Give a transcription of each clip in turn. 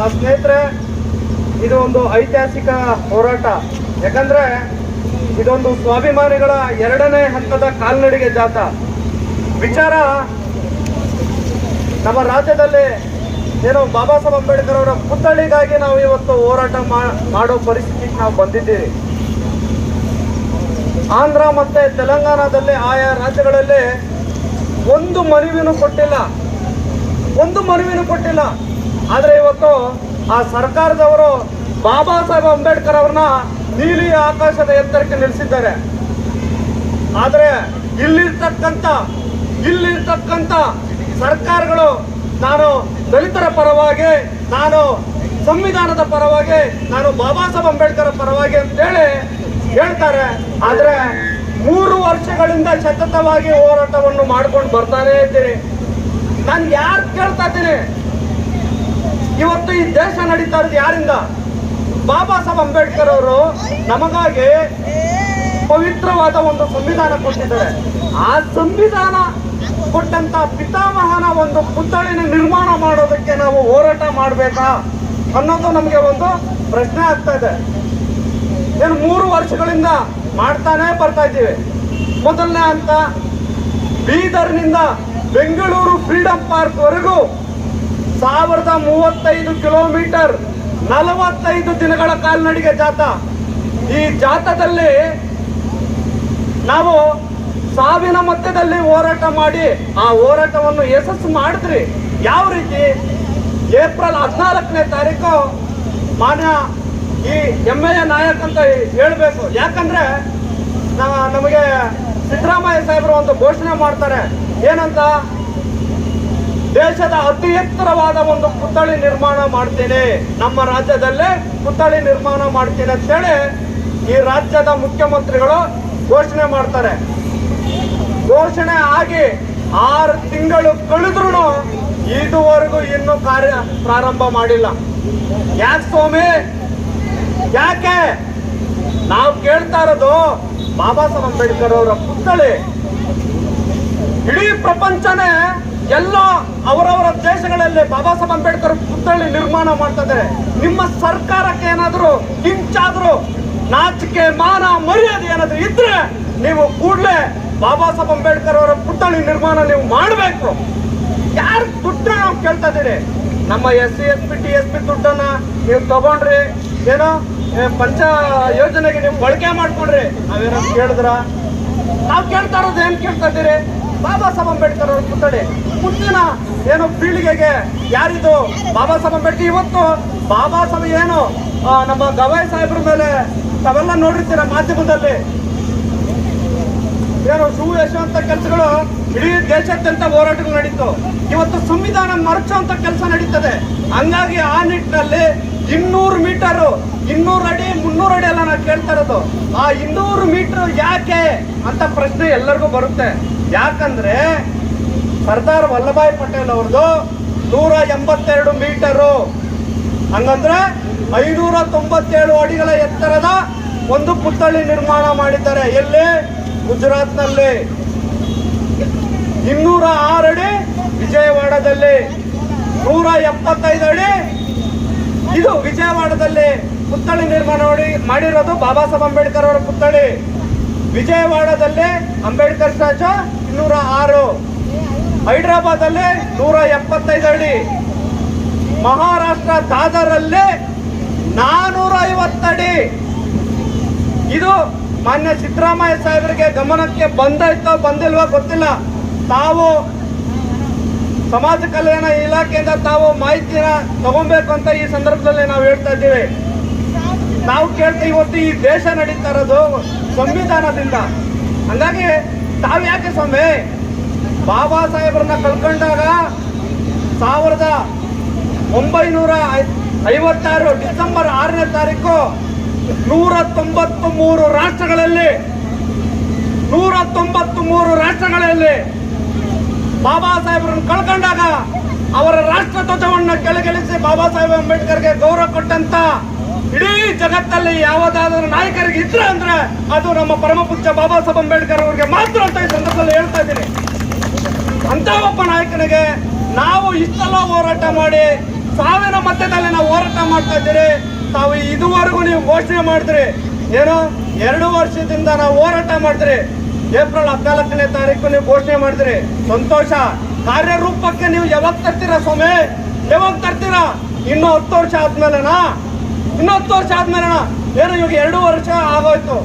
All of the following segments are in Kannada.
ಆ ಸ್ನೇಹಿತರೆ, ಇದು ಒಂದು ಐತಿಹಾಸಿಕ ಹೋರಾಟ. ಯಾಕಂದ್ರೆ ಇದೊಂದು ಸ್ವಾಭಿಮಾನಿಗಳ ಎರಡನೇ ಹಂತದ ಕಾಲ್ನಡಿಗೆ ಜಾತ ವಿಚಾರ, ನಮ್ಮ ರಾಜ್ಯದಲ್ಲಿ ಏನು ಬಾಬಾ ಸಾಹೇಬ್ ಅಂಬೇಡ್ಕರ್ ಅವರ ಪುತ್ಥಳಿಗಾಗಿ ನಾವು ಇವತ್ತು ಹೋರಾಟ ಮಾಡೋ ಪರಿಸ್ಥಿತಿಗೆ ನಾವು ಬಂದಿದ್ದೀವಿ ಆಂಧ್ರ ಮತ್ತೆ ತೆಲಂಗಾಣದಲ್ಲಿ ಆಯಾ ರಾಜ್ಯಗಳಲ್ಲಿ ಒಂದು ಮನವಿನೂ ಕೊಟ್ಟಿಲ್ಲ. ಒಂದು ಮನವಿನೂ ಕೊಟ್ಟಿಲ್ಲ. ಆದರೆ ಇವತ್ತು ಆ ಸರ್ಕಾರದವರು ಬಾಬಾ ಸಾಹೇಬ್ ಅಂಬೇಡ್ಕರ್ ಅವ್ರನ್ನ ನೀಲಿ ಆಕಾಶದ ಎತ್ತರಕ್ಕೆ ನಿಲ್ಲಿಸಿದ್ದಾರೆ. ಆದರೆ ಇಲ್ಲಿರ್ತಕ್ಕಂಥ ಇಲ್ಲಿರ್ತಕ್ಕಂಥ ಸರ್ಕಾರಗಳು ನಾನು ದಲಿತರ ಪರವಾಗಿ, ನಾನು ಸಂವಿಧಾನದ ಪರವಾಗಿ, ನಾನು ಬಾಬಾ ಸಾಹೇಬ್ ಅಂಬೇಡ್ಕರ್ ಪರವಾಗಿ ಅಂತೇಳಿ ಹೇಳ್ತಾರೆ. ಆದರೆ ಮೂರು ವರ್ಷಗಳಿಂದ ಸತತವಾಗಿ ಹೋರಾಟವನ್ನು ಮಾಡ್ಕೊಂಡು ಬರ್ತಾನೇ ಇದ್ದೀನಿ ನಾನು ಯಾರು ಕೇಳ್ತಾ ಇದ್ದೀನಿ? ಇವತ್ತು ಈ ದೇಶ ನಡೀತಾ ಇರೋದು ಯಾರಿಂದ? ಬಾಬಾ ಸಾಹೇಬ್ ಅಂಬೇಡ್ಕರ್ ಅವರು ನಮಗಾಗಿ ಪವಿತ್ರವಾದ ಒಂದು ಸಂವಿಧಾನ ಕೊಟ್ಟಿದ್ದಾರೆ. ಆ ಸಂವಿಧಾನ ಕೊಟ್ಟಂತ ಪಿತಾಮಹನ ಒಂದು ಪುತ್ಥಳಿನ ನಿರ್ಮಾಣ ಮಾಡೋದಕ್ಕೆ ನಾವು ಹೋರಾಟ ಮಾಡಬೇಕಾ ಅನ್ನೋದು ನಮಗೆ ಒಂದು ಪ್ರಶ್ನೆ ಆಗ್ತಾ ಇದೆ. ಏನು ಮೂರು ವರ್ಷಗಳಿಂದ ಮಾಡ್ತಾನೆ ಬರ್ತಾ ಇದ್ದೀವಿ. ಮೊದಲನೇ ಅಂತ ಬೀದರ್ನಿಂದ ಬೆಂಗಳೂರು ಫ್ರೀಡಂ ಪಾರ್ಕ್ ವರೆಗೂ ಸಾವಿರದ ಮೂವತ್ತೈದು ಕಿಲೋಮೀಟರ್ ನಲವತ್ತೈದು ದಿನಗಳ ಕಾಲ್ನಡಿಗೆ ಜಾತ. ಈ ಜಾತದಲ್ಲಿ ನಾವು ಸಾವಿನ ಮಧ್ಯದಲ್ಲಿ ಹೋರಾಟ ಮಾಡಿ ಆ ಹೋರಾಟವನ್ನು ಯಶಸ್ಸು ಮಾಡಿದ್ರಿ. ಯಾವ ರೀತಿ? ಏಪ್ರಿಲ್ ಹದಿನಾಲ್ಕನೇ ತಾರೀಕು ಮಾನ್ಯ ಈ ಹೆಮ್ಮೆಯ ನಾಯಕ್ ಅಂತ ಹೇಳ್ಬೇಕು. ಯಾಕಂದ್ರೆ ನಮಗೆ ಸಿದ್ದರಾಮಯ್ಯ ಸಾಹೇಬರು ಒಂದು ಘೋಷಣೆ ಮಾಡ್ತಾರೆ. ಏನಂತ? ದೇಶದ ಅತಿ ಎತ್ತರವಾದ ಒಂದು ಪುತ್ಥಳಿ ನಿರ್ಮಾಣ ಮಾಡ್ತೇನೆ. ನಮ್ಮ ರಾಜ್ಯದಲ್ಲೇ ಪುತ್ಥಳಿ ನಿರ್ಮಾಣ ಮಾಡ್ತೀನಿ ಅಂತೇಳಿ ಈ ರಾಜ್ಯದ ಮುಖ್ಯಮಂತ್ರಿಗಳು ಘೋಷಣೆ ಮಾಡ್ತಾರೆ. ಘೋಷಣೆ ಆಗಿ ಆರು ತಿಂಗಳು ಕಳೆದ್ರು ಇದುವರೆಗೂ ಇನ್ನೂ ಕಾರ್ಯ ಪ್ರಾರಂಭ ಮಾಡಿಲ್ಲ. ಯಾಕೆ ಸ್ವಾಮಿ? ಯಾಕೆ? ನಾವು ಕೇಳ್ತಾ ಇರೋದು ಬಾಬಾ ಸಾಹೇಬ್ ಅಂಬೇಡ್ಕರ್ ಅವರ ಪುತ್ಥಳಿ. ಇಡೀ ಪ್ರಪಂಚನೇ ಎಲ್ಲ ಅವರವರ ದೇಶಗಳಲ್ಲಿ ಬಾಬಾ ಸಾಹೇಬ್ ಅಂಬೇಡ್ಕರ್ ಪುತ್ಥಳಿ ನಿರ್ಮಾಣ ಮಾಡ್ತಾ ಇದ್ದಾರೆ ನಿಮ್ಮ ಸರ್ಕಾರಕ್ಕೆ ಏನಾದರೂ ಕಿಂಚಾದ್ರು ನಾಚಿಕೆ, ಮಾನ, ಮರ್ಯಾದೆ ಏನಾದ್ರು ಇದ್ರೆ ನೀವು ಕೂಡಲೇ ಬಾಬಾ ಸಾಹೇಬ್ ಅಂಬೇಡ್ಕರ್ ಅವರ ಪುತ್ಥಳಿ ನಿರ್ಮಾಣ ನೀವು ಮಾಡಬೇಕು. ಯಾರು ದುಡ್ಡನ್ನ ನಾವು ಕೇಳ್ತಾ ಇದ್ದೀರಿ? ನಮ್ಮ S C, S P, T S P ದುಡ್ಡನ್ನ ನೀವು ತಗೊಂಡ್ರಿ. ಏನೋ ಪಂಚ ಯೋಜನೆಗೆ ನೀವು ಬಳಕೆ ಮಾಡ್ಕೊಂಡ್ರಿ. ನಾವೇನೋ ಕೇಳಿದ್ರ? ನಾವು ಕೇಳ್ತಾ ಇರೋದು ಏನ್ ಕೇಳ್ತಾ ಇದ್ದೀರಿ? ಬಾಬಾ ಸಾಹೇಬ್ ಅಂಬೇಡ್ಕರ್ ಅವರ ಪುತ್ಥಳಿ ಮುಂದಿನ ಏನು ಪೀಳಿಗೆಗೆ ಯಾರಿದು ಬಾಬಾ ಸಾಹೇಬ್ ಅಂಬೇಡ್ಕರ್? ಇವತ್ತು ಬಾಬಾ ಸಾಹೇಬ್ ಏನು ನಮ್ಮ ಗವಾಯಿ ಸಾಹೇಬ್ರ ಮೇಲೆ ತಾವೆಲ್ಲ ನೋಡಿರ್ತೀರ ಮಾಧ್ಯಮದಲ್ಲಿ? ಏನು ಶೂ ಯಶವಂತ ಕೆಲಸಗಳು ಇಡೀ ದೇಶಾದ್ಯಂತ ಹೋರಾಟಗಳು ನಡೀತು. ಇವತ್ತು ಸಂವಿಧಾನ ಮರಚುವಂತ ಕೆಲಸ ನಡೀತದೆ. ಹಂಗಾಗಿ ಆ ನಿಟ್ಟಿನಲ್ಲಿ ಇನ್ನೂರು ಮೀಟರ್, ಇನ್ನೂರು ಅಡಿ, ಮುನ್ನೂರು ಅಡಿ ಎಲ್ಲ ನಾವು ಕೇಳ್ತಾ ಇರೋದು. ಆ ಇನ್ನೂರು ಮೀಟರ್ ಯಾಕೆ ಅಂತ ಪ್ರಶ್ನೆ ಎಲ್ಲರಿಗೂ ಬರುತ್ತೆ. ಯಾಕಂದ್ರೆ ಸರ್ದಾರ್ ವಲ್ಲಭಾಯ್ ಪಟೇಲ್ ಅವ್ರದ್ದು ನೂರ ಎಂಬತ್ತೆರಡು ಮೀಟರು. ಹಂಗಂದ್ರೆ ಐನೂರ ತೊಂಬತ್ತೇಳು ಅಡಿಗಳ ಎತ್ತರದ ಒಂದು ಪುತ್ಥಳಿ ನಿರ್ಮಾಣ ಮಾಡಿದ್ದಾರೆ. ಎಲ್ಲಿ? ಗುಜರಾತ್ನಲ್ಲಿ. ಇನ್ನೂರ ಆರು ಅಡಿ ವಿಜಯವಾಡದಲ್ಲಿ. ನೂರ ಎಪ್ಪತ್ತೈದು ಅಡಿ ಇದು ವಿಜಯವಾಡದಲ್ಲಿ ಪುತ್ಥಳಿ ನಿರ್ಮಾಣ ಮಾಡಿ ಮಾಡಿರೋದು ಬಾಬಾ ಸಾಹೇಬ್ ಅಂಬೇಡ್ಕರ್ ಅವರ ಪುತ್ಥಳಿ. ವಿಜಯವಾಡದಲ್ಲಿ ಅಂಬೇಡ್ಕರ್ ಸ್ಟ್ಯಾಚು ಇನ್ನೂರ ಆರು. ಹೈದರಾಬಾದ್ ಅಲ್ಲಿ ನೂರ ಎಪ್ಪತ್ತೈದು ಅಡಿ ಮಹಾರಾಷ್ಟ್ರ ದಾದರಲ್ಲಿ ನಾನೂರ ಐವತ್ತಡಿ ಇದು ಮಾನ್ಯ ಸಿದ್ದರಾಮಯ್ಯ ಸಾಹೇಬರಿಗೆ ಗಮನಕ್ಕೆ ಬಂದಾಯ್ತೋ ಬಂದಿಲ್ವೋ ಗೊತ್ತಿಲ್ಲ. ತಾವು ಸಮಾಜ ಕಲ್ಯಾಣ ಇಲಾಖೆಯಿಂದ ತಾವು ಮಾಹಿತಿನ ತಗೊಬೇಕು ಅಂತ ಈ ಸಂದರ್ಭದಲ್ಲಿ ನಾವು ಹೇಳ್ತಾ ಇದ್ದೀವಿ. ನಾವು ಕೇಳ್ತಾ ಇವತ್ತು ಈ ದೇಶ ನಡೀತಾ ಇರೋದು ಸಂವಿಧಾನದಿಂದ. ಹಂಗಾಗಿ ತಾವು ಯಾಕೆ ಸ್ವಾಮಿ? ಬಾಬಾ ಸಾಹೇಬ್ರನ್ನ ಕಳ್ಕೊಂಡಾಗ ಸಾವಿರದ ಒಂಬೈನೂರ ಐವತ್ತಾರು ಡಿಸೆಂಬರ್ ಆರನೇ ತಾರೀಕು ನೂರ ತೊಂಬತ್ತು ಮೂರು ರಾಷ್ಟ್ರಗಳಲ್ಲಿ ನೂರ ತೊಂಬತ್ತು ಮೂರು ರಾಷ್ಟ್ರಗಳಲ್ಲಿ ಬಾಬಾ ಸಾಹೇಬ್ರನ್ನ ಕಳ್ಕೊಂಡಾಗ ಅವರ ರಾಷ್ಟ್ರ ಧ್ವಜವನ್ನು ಕೆಳಗಿಳಿಸಿ ಬಾಬಾ ಸಾಹೇಬ್ ಅಂಬೇಡ್ಕರ್ಗೆ ಗೌರವ ಕೊಟ್ಟಂತ ಇಡೀ ಜಗತ್ತಲ್ಲಿ ಯಾವುದಾದ್ರೂ ನಾಯಕರಿಗೆ ಇದ್ರೆ ಅಂದ್ರೆ ಅದು ನಮ್ಮ ಪರಮ ಪೂಜ್ಯ ಬಾಬಾ ಸಾಹೇಬ್ ಅಂಬೇಡ್ಕರ್ ಅವರಿಗೆ ಮಾತ್ರ ಅಂತ ಈ ಸಂದರ್ಭದಲ್ಲಿ ಹೇಳ್ತಾ ಇದ್ದೀನಿ. ಅಂತ ಒಬ್ಬ ನಾಯಕನಿಗೆ ನಾವು ಇಷ್ಟೆಲ್ಲ ಹೋರಾಟ ಮಾಡಿ ಸಾವಿನ ಮಧ್ಯದಲ್ಲಿ ನಾವು ಹೋರಾಟ ಮಾಡ್ತಾ ಇದ್ದೀರಿ. ತಾವು ಇದುವರೆಗೂ ನೀವು ಘೋಷಣೆ ಮಾಡಿದ್ರಿ. ಏನು? ಎರಡು ವರ್ಷದಿಂದ ನಾವು ಹೋರಾಟ ಮಾಡಿದ್ರಿ. ಏಪ್ರಿಲ್ ಹದಿನಾಲ್ಕನೇ ತಾರೀಕು ನೀವು ಘೋಷಣೆ ಮಾಡಿದ್ರಿ. ಸಂತೋಷ. ಕಾರ್ಯರೂಪಕ್ಕೆ ನೀವು ಯಾವಾಗ ತರ್ತೀರಾ ಸ್ವಾಮಿ? ಯಾವಾಗ ತರ್ತೀರಾ? ಇನ್ನೂ ಹತ್ತು ವರ್ಷ ಆದ್ಮೇಲೆನಾ? ಇನ್ನು ಹತ್ತು ವರ್ಷ ಅಣ್ಣ, ಏನೋ ಇವಾಗ ಎರಡು ವರ್ಷ ಆಗೋಯ್ತು.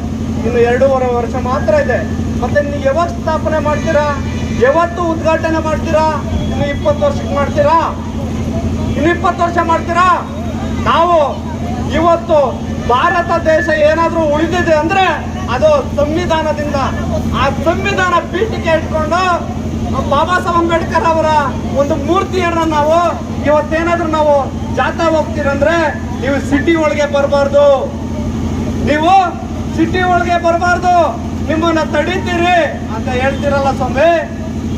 ಇನ್ನು ಎರಡೂವರೆ ವರ್ಷ ಮಾತ್ರ ಇದೆ. ಮತ್ತೆ ನೀವು ಯಾವತ್ತು ಸ್ಥಾಪನೆ ಮಾಡ್ತೀರಾ? ಯಾವತ್ತು ಉದ್ಘಾಟನೆ ಮಾಡ್ತೀರಾ? ಇನ್ನು ಇಪ್ಪತ್ತು ವರ್ಷಕ್ಕೆ ಮಾಡ್ತೀರಾ? ಇನ್ನು ಇಪ್ಪತ್ತು ವರ್ಷ ಮಾಡ್ತೀರಾ? ನಾವು ಇವತ್ತು ಭಾರತ ದೇಶ ಏನಾದರೂ ಉಳಿದಿದೆ ಅಂದರೆ ಅದು ಸಂವಿಧಾನದಿಂದ, ಆ ಸಂವಿಧಾನ ಪೀಠಿಕೆ ಇಟ್ಕೊಂಡು ಬಾಬಾ ಸಾಹೇಬ್ ಅಂಬೇಡ್ಕರ್ ಅವರ ಒಂದು ಮೂರ್ತಿಯನ್ನ ನಾವು ಇವತ್ತೇನಾದ್ರೂ ನಾವು ಜಾತಾ ಹೋಗ್ತೀರಂದ್ರೆ ನೀವು ಸಿಟಿ ಒಳಗೆ ಬರಬಾರ್ದು. ನೀವು ಸಿಟಿ ಒಳಗೆ ಬರಬಾರ್ದು. ನಿಮ್ಮನ್ನ ತಡೀತೀರಿ ಅಂತ ಹೇಳ್ತೀರಲ್ಲ ಸ್ವಾಮಿ.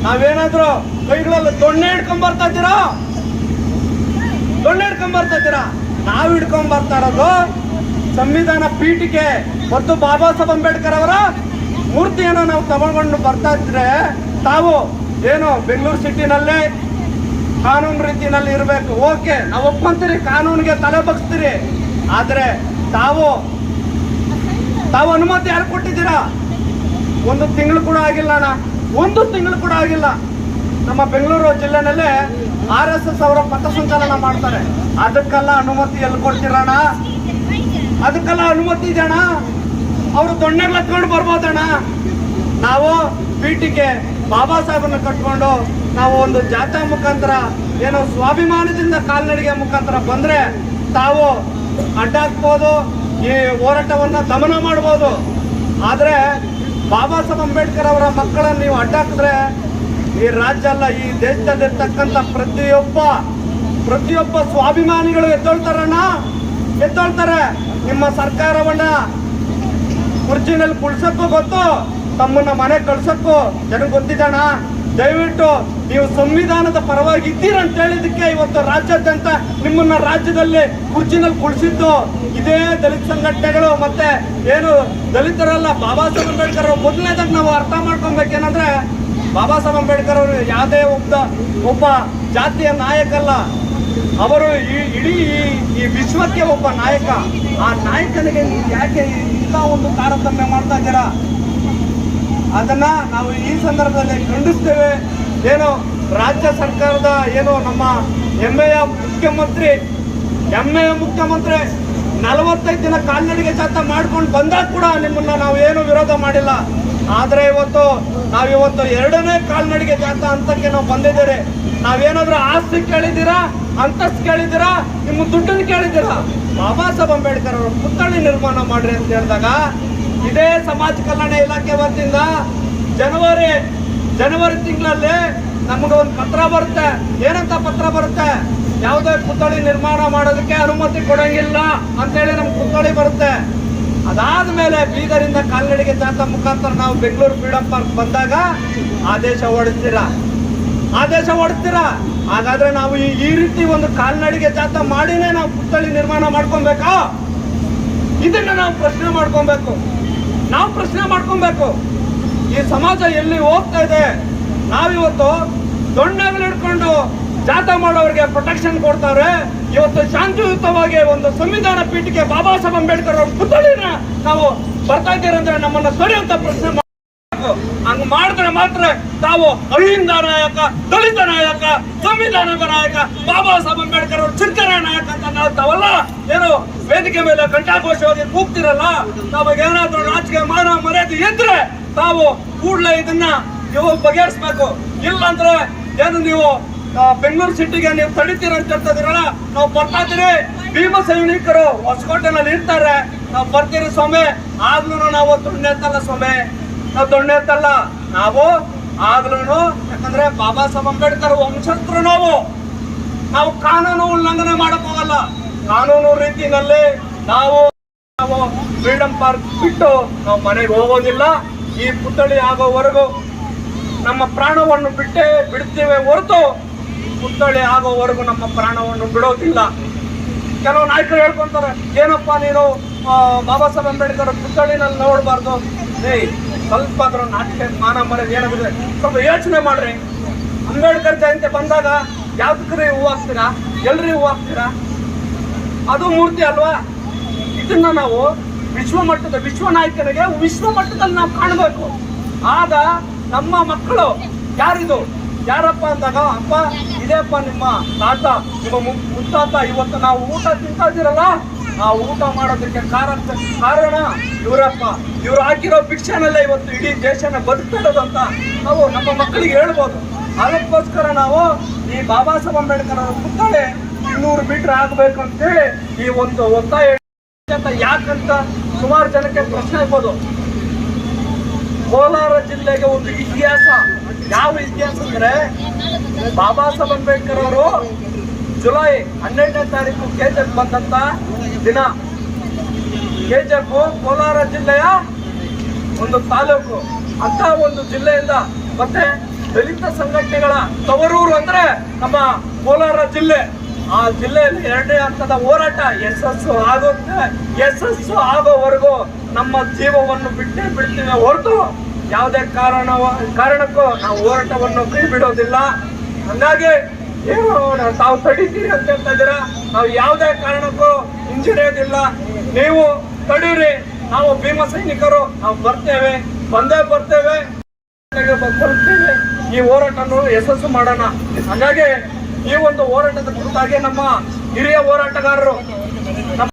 ನಾವೇನಾದ್ರೂ ಕೈಗಳಲ್ಲಿ ದೊಣ್ಣೆ ಹಿಡ್ಕೊಂಡ್ ಬರ್ತಾ ಇದ್ದೀರಾ? ದೊಣ್ಣೆ ಹಿಡ್ಕೊಂಡ್ ಬರ್ತಾ ಇದ್ದೀರಾ? ನಾವು ಹಿಡ್ಕೊಂಡ್ ಬರ್ತಾ ಇರೋದು ಸಂವಿಧಾನ ಪೀಠಿಕೆ ಮತ್ತು ಬಾಬಾ ಸಾಹೇಬ್ ಅಂಬೇಡ್ಕರ್ ಅವರ ಮೂರ್ತಿಯನ್ನು ನಾವು ತಗೊಂಡ್ಬಂಡು ಬರ್ತಾ ಇದ್ರೆ ತಾವು ಏನು ಬೆಂಗಳೂರು ಸಿಟಿನಲ್ಲಿ ಕಾನೂನು ರೀತಿಯಲ್ಲಿ ಇರಬೇಕು. ಓಕೆ, ನಾವು ಒಪ್ಕೊಂತೀರಿ ಕಾನೂನಿಗೆ ತಲೆ ಬಗ್ಸ್ತೀರಿ. ಆದರೆ ತಾವು ತಾವು ಅನುಮತಿ ಯಾರು ಕೊಟ್ಟಿದ್ದೀರಾ? ಒಂದು ತಿಂಗಳು ಕೂಡ ಆಗಿಲ್ಲ ಅಣ್ಣ. ಒಂದು ತಿಂಗಳು ಕೂಡ ಆಗಿಲ್ಲ. ನಮ್ಮ ಬೆಂಗಳೂರು ಜಿಲ್ಲೆನಲ್ಲೇ ಆರ್ ಎಸ್ ಎಸ್ ಅವರ ಪಥಸಂಚಲನ ಮಾಡ್ತಾರೆ. ಅದಕ್ಕೆಲ್ಲ ಅನುಮತಿ ಎಲ್ಲಿ ಕೊಡ್ತೀರಣ್ಣ ಅದಕ್ಕೆಲ್ಲ ಅನುಮತಿ ಇದೆಯಣ್ಣ ಅವರು ದೊಣ್ಣೆಗಳ ತಗೊಂಡು ಬರ್ಬೋದಣ್ಣ. ನಾವು ಪೀಠಿಗೆ ಬಾಬಾ ಸಾಹೇಬನ್ನ ಕಟ್ಕೊಂಡು ನಾವು ಒಂದು ಜಾಥಾ ಮುಖಾಂತರ ಏನೋ ಸ್ವಾಭಿಮಾನದಿಂದ ಕಾಲ್ನಡಿಗೆ ಮುಖಾಂತರ ಬಂದ್ರೆ ತಾವು ಅಡ್ಡಾಕ್ಬೋದು, ಈ ಹೋರಾಟವನ್ನ ದಮನ ಮಾಡ್ಬೋದು. ಆದರೆ ಬಾಬಾ ಸಾಹೇಬ್ ಅಂಬೇಡ್ಕರ್ ಅವರ ಮಕ್ಕಳನ್ನ ನೀವು ಅಡ್ಡಾಕಿದ್ರೆ ಈ ರಾಜ್ಯ ಅಲ್ಲ, ಈ ದೇಶದಲ್ಲಿರ್ತಕ್ಕಂಥ ಪ್ರತಿಯೊಬ್ಬ ಪ್ರತಿಯೊಬ್ಬ ಸ್ವಾಭಿಮಾನಿಗಳು ಎದ್ದೊಳ್ತಾರಣ್ಣ? ಎದ್ದೊಳ್ತಾರೆ. ನಿಮ್ಮ ಸರ್ಕಾರವನ್ನ ಕುರ್ಚಿನಲ್ಲಿ ಕುಳ್ಸಕ್ಕೂ ಗೊತ್ತು. ತಮ್ಮನ್ನ ಮನೆ ಕಳ್ಸಕ್ಕೂ ಜನ ಗೊತ್ತಿದ್ದಾನ ದಯವಿಟ್ಟು ನೀವು ಸಂವಿಧಾನದ ಪರವಾಗಿ ಇದ್ದೀರಂತ ಹೇಳಿದಕ್ಕೆ ಇವತ್ತು ರಾಜ್ಯಾದ್ಯಂತ ನಿಮ್ಮನ್ನ ರಾಜ್ಯದಲ್ಲಿ ಕುರ್ಚಿನಲ್ಲಿ ಕುಳಿಸಿದ್ದು ಇದೇ ದಲಿತ ಸಂಘಟನೆಗಳು ಮತ್ತೆ ಏನು ದಲಿತರಲ್ಲ ಬಾಬಾ ಸಾಹೇಬ್ ಅಂಬೇಡ್ಕರ್ ಅವರು ಮೊದಲನೇದಾಗಿ ನಾವು ಅರ್ಥ ಮಾಡ್ಕೊಬೇಕೇನಂದ್ರೆ ಬಾಬಾ ಸಾಹೇಬ್ ಅಂಬೇಡ್ಕರ್ ಅವರು ಯಾವುದೇ ಒಬ್ಬ ಒಬ್ಬ ಜಾತಿಯ ನಾಯಕಲ್ಲ. ಅವರು ಈ ಇಡೀ ಈ- ವಿಶ್ವಕ್ಕೆ ಒಬ್ಬ ನಾಯಕ. ಆ ನಾಯಕನಿಗೆ ಯಾಕೆ ಇಂಥ ಒಂದು ತಾರತಮ್ಯ ಮಾಡ್ತಾ ಇದ್ದೀರಾ? ಅದನ್ನ ನಾವು ಈ ಸಂದರ್ಭದಲ್ಲಿ ಖಂಡಿಸ್ತೇವೆ. ಏನು ರಾಜ್ಯ ಸರ್ಕಾರದ ಏನು ನಮ್ಮ ಹೆಮ್ಮೆಯ ಮುಖ್ಯಮಂತ್ರಿ ಹೆಮ್ಮೆಯ ಮುಖ್ಯಮಂತ್ರಿ ನಲವತ್ತೈದು ದಿನ ಕಾಲ್ನಡಿಗೆ ಜಾತ ಮಾಡ್ಕೊಂಡು ಬಂದಾಗ ಕೂಡ ನಿಮ್ಮನ್ನ ನಾವು ಏನು ವಿರೋಧ ಮಾಡಿಲ್ಲ. ಆದ್ರೆ ಇವತ್ತು ನಾವು ಇವತ್ತು ಎರಡನೇ ಕಾಲ್ನಡಿಗೆ ಜಾತ ಹಂತಕ್ಕೆ ನಾವು ಬಂದಿದ್ದೇವೆ. ನಾವೇನಾದ್ರೂ ಆಸ್ತಿ ಕೇಳಿದ್ದೀರಾ? ಅಂತಸ್ ಕೇಳಿದ್ದೀರಾ? ನಿಮ್ಮ ದುಡ್ಡನ್ನು ಕೇಳಿದ್ದೀರಾ? ಬಾಬಾ ಸಾಹೇಬ್ ಅಂಬೇಡ್ಕರ್ ಅವರು ಪುತ್ಥಳಿ ನಿರ್ಮಾಣ ಮಾಡ್ರಿ ಅಂತ ಹೇಳಿದಾಗ ಇದೇ ಸಮಾಜ ಕಲ್ಯಾಣ ಇಲಾಖೆ ವತಿಯಿಂದ ಜನವರಿ ಜನವರಿ ತಿಂಗಳಲ್ಲಿ ನಮಗೆ ಒಂದು ಪತ್ರ ಬರುತ್ತೆ. ಏನಂತ ಪತ್ರ ಬರುತ್ತೆ? ಯಾವುದೇ ಪುತ್ಥಳಿ ನಿರ್ಮಾಣ ಮಾಡೋದಕ್ಕೆ ಅನುಮತಿ ಕೊಡಂಗಿಲ್ಲ ಅಂತೇಳಿ ನಮ್ಗೆ ಪುತ್ಥಳಿ ಬರುತ್ತೆ. ಅದಾದ ಮೇಲೆ ಬೀದರಿಂದ ಕಾಲ್ನಡಿಗೆ ಜಾಥಾ ಮುಖಾಂತರ ನಾವು ಬೆಂಗಳೂರು ಫ್ರೀಡಂ ಪಾರ್ಕ್ ಬಂದಾಗ ಆದೇಶ ಹೊಡಿಸ್ತೀರಾ ಆದೇಶ ಹೊಡಿಸ್ತೀರಾ ಹಾಗಾದ್ರೆ ನಾವು ಈ ಈ ರೀತಿ ಒಂದು ಕಾಲ್ನಡಿಗೆ ಜಾಥಾ ಮಾಡಿನೇ ನಾವು ಪುತ್ಥಳಿ ನಿರ್ಮಾಣ ಮಾಡ್ಕೊಬೇಕಾ ಇದನ್ನ ನಾವು ಪ್ರಶ್ನೆ ಮಾಡ್ಕೊಬೇಕು ನಾವು ಪ್ರಶ್ನೆ ಮಾಡ್ಕೊಬೇಕು. ಈ ಸಮಾಜ ಎಲ್ಲಿ ಹೋಗ್ತಾ ಇದೆ? ನಾವಿವತ್ತು ದೊಣ್ಣೆಗಳು ಹಿಡ್ಕೊಂಡು ಜಾಥಾ ಮಾಡೋರಿಗೆ ಪ್ರೊಟೆಕ್ಷನ್ ಕೊಡ್ತಾರೆ. ಇವತ್ತು ಶಾಂತಿಯುತವಾಗಿ ಒಂದು ಸಂವಿಧಾನ ಪೀಠಕ್ಕೆ ಬಾಬಾ ಸಾಹೇಬ್ ಅಂಬೇಡ್ಕರ್ ಅವ್ರ ಪುತ್ಥಳಿನ ನಾವು ಬರ್ತಾ ಇದ್ದೀರಂದ್ರೆ ನಮ್ಮನ್ನ ಅಂತ ಪ್ರಶ್ನೆ ಮಾಡ್ಬೇಕು. ಹಂಗ ಮಾಡಿದ್ರೆ ಮಾತ್ರ ತಾವು ಅಹಿಂದ ನಾಯಕ, ದಲಿತ ನಾಯಕ ಸಂವಿಧಾನದ ನಾಯಕ, ಬಾಬಾ ಸಾಹೇಬ್ ಅಂಬೇಡ್ಕರ್ ಅವರು ಚಿಂತನೆ ನಾಯಕ ಅಂತ ನಾವು ಏನು ವೇದಿಕೆ ಮೇಲೆ ಕಂಠಾಘೋಷವಾಗಿ ಕೂಗ್ತಿರಲ್ಲ? ಏನಾದ್ರೂ ರಾಜಕೀಯ ಮಾನ ಮರ್ಯಾದೆ ಇದ್ರೆ ತಾವು ಕೂಡಲೇ ಇದನ್ನ ನೀವು ಬಗೆಹರಿಸ್ಬೇಕು. ಇಲ್ಲಂದ್ರೆ ಏನು ನೀವು ಬೆಂಗಳೂರು ಸಿಟಿಗೆ ನೀವು ತಡಿತೀರ ಅಂತ ಹೇಳ್ತಾ ನಾವು ಬರ್ತಾ ಇದ್ರಿ ಭೀಮ ಸೈನಿಕರು ಹೊಸಕೋಟೆನಲ್ಲಿ ಇರ್ತಾರೆ. ನಾವು ಬರ್ತೀರಿ ಸ್ವಾಮಿ. ಆದ್ರೂ ನಾವು ದೊಣ್ಣೆ ಎತ್ತಲ್ಲ ಸ್ವಾಮಿ. ನಾವು ದೊಣ್ಣೆ ಎತ್ತಲ್ಲ. ನಾವು ಆಗ್ಲೂ ಯಾಕಂದ್ರೆ ಬಾಬಾ ಸಾಹೇಬ್ ಅಂಬೇಡ್ಕರ್ ವಂಶಸ್ಥರು ನಾವು. ನಾವು ಕಾನೂನು ಉಲ್ಲಂಘನೆ ಮಾಡಕ್ ಕಾನೂನು ರೀತಿನಲ್ಲಿ ನಾವು ನಾವು ಫ್ರೀಡಮ್ ಪಾರ್ಕ್ ಬಿಟ್ಟು ನಾವು ಮನೆಗೆ ಹೋಗೋದಿಲ್ಲ. ಈ ಪುತ್ಥಳಿ ಆಗೋವರೆಗೂ ನಮ್ಮ ಪ್ರಾಣವನ್ನು ಬಿಟ್ಟೇ ಬಿಡ್ತೀವಿ ಹೊರತು ಪುತ್ಥಳಿ ಆಗೋವರೆಗೂ ನಮ್ಮ ಪ್ರಾಣವನ್ನು ಬಿಡೋದಿಲ್ಲ. ಕೆಲವು ನಾಯಕರು ಹೇಳ್ಕೊಂತಾರೆ, ಏನಪ್ಪ ನೀನು ಬಾಬಾ ಸಾಹೇಬ್ ಅಂಬೇಡ್ಕರ್ ಪುತ್ಥಳಿನಲ್ಲಿ ನೋಡಬಾರ್ದು. ಏಯ್ ಸ್ವಲ್ಪ ಅದರ ನಾಟಕ ಮಾನ ಮಾಡೋದು ಏನಾಗಿದೆ ಸ್ವಲ್ಪ ಯೋಚನೆ ಮಾಡ್ರಿ. ಅಂಬೇಡ್ಕರ್ ಜಯಂತಿ ಬಂದಾಗ ಯಾವ್ದಕ್ಕೆ ಹೂವು ಹಾಕ್ತೀರಾ? ಎಲ್ರಿ ಹೂ ಹಾಕ್ತೀರಾ? ಅದು ಮೂರ್ತಿ ಅಲ್ವಾ? ಇದನ್ನ ನಾವು ವಿಶ್ವ ಮಟ್ಟದ, ವಿಶ್ವ ನಾಯಕನಿಗೆ ವಿಶ್ವ ಮಟ್ಟದಲ್ಲಿ ನಾವು ಕಾಣಬೇಕು. ಆಗ ನಮ್ಮ ಮಕ್ಕಳು ಯಾರಿದು? ಯಾರಪ್ಪ ಅಂದಾಗ, ಅಪ್ಪ, ಇದೇಪ್ಪ ನಿಮ್ಮ ತಾತ, ನಿಮ್ಮ ಮುತ್ತಾತ, ಇವತ್ತು ನಾವು ಊಟ ತಿಂತಾ ಇದೀರಲ್ಲ ಆ ಊಟ ಮಾಡೋದಕ್ಕೆ ಕಾರಣ ಕಾರಣ ಇವರಪ್ಪ. ಇವ್ರು ಹಾಕಿರೋ ಭಿಕ್ಷೆನಲ್ಲೇ ಇವತ್ತು ಇಡೀ ದೇಶನ ಅಂತ ನಾವು ನಮ್ಮ ಮಕ್ಕಳಿಗೆ ಹೇಳ್ಬೋದು. ಅದಕ್ಕೋಸ್ಕರ ನಾವು ಈ ಬಾಬಾ ಸಾಹೇಬ್ ಅಂಬೇಡ್ಕರ್ ಅವರ ಪುತ್ಥಳಿ ಇನ್ನೂರು ಮೀಟರ್ ಆಗ್ಬೇಕು ಅಂತೇಳಿ ಈ ಒಂದು ಒತ್ತಾಯ ಯಾಕಂತ ಸುಮಾರು ಜನಕ್ಕೆ ಪ್ರಶ್ನೆ ಇರ್ಬೋದು ಕೋಲಾರ ಜಿಲ್ಲೆಗೆ ಒಂದು ಇತಿಹಾಸ. ಯಾವ ಇತಿಹಾಸ ಅಂದ್ರೆ ಬಾಬಾ ಸಾಹೇಬ್ ಅಂಬೇಡ್ಕರ್ ಅವರು ಜುಲೈ ಹನ್ನೆರಡನೇ ತಾರೀಕು ಕೇಂದ್ರಕ್ಕೆ ಬಂದಂತ ದಿನ ಕೆಜೆಪು ಕೋಲಾರ ಜಿಲ್ಲೆಯ ಒಂದು ತಾಲೂಕು. ಅಂತ ಒಂದು ಜಿಲ್ಲೆಯಿಂದ ಮತ್ತೆ ದಲಿತ ಸಂಘಟನೆಗಳ ತವರೂರು ಅಂದ್ರೆ ನಮ್ಮ ಕೋಲಾರ ಜಿಲ್ಲೆ. ಆ ಜಿಲ್ಲೆಯಲ್ಲಿ ಎರಡನೇ ಹಂತದ ಹೋರಾಟ ಯಶಸ್ಸು ಆಗುತ್ತೆ. ಯಶಸ್ಸು ಆಗೋವರೆಗೂ ನಮ್ಮ ಜೀವವನ್ನು ಬಿಟ್ಟೇ ಬಿಡ್ತೀವಿ ಹೊರತು ಯಾವುದೇ ಕಾರಣ ಕಾರಣಕ್ಕೂ ನಾವು ಹೋರಾಟವನ್ನು ಕೈ ಬಿಡೋದಿಲ್ಲ. ಹಂಗಾಗಿ ಏನು ತಾವು ತಡೀತೀರಿ ಅಂತ ಹೇಳ್ತಾ ಇದ್ದೀರಾ? ನಾವು ಯಾವುದೇ ಕಾರಣಕ್ಕೂ ಹಿಂಜರಿಯೋದಿಲ್ಲ ನೀವು ತಡೀರಿ. ನಾವು ಭೀಮ ಸೈನಿಕರು, ನಾವು ಬರ್ತೇವೆ. ಬಂದೇ ಬರ್ತೇವೆ. ಬರ್ತೇವೆ ಈ ಹೋರಾಟವನ್ನು ಯಶಸ್ಸು ಮಾಡೋಣ. ಹಾಗಾಗಿ ಈ ಒಂದು ಹೋರಾಟದ ಕುರಿತಾಗಿ ನಮ್ಮ ಹಿರಿಯ ಹೋರಾಟಗಾರರು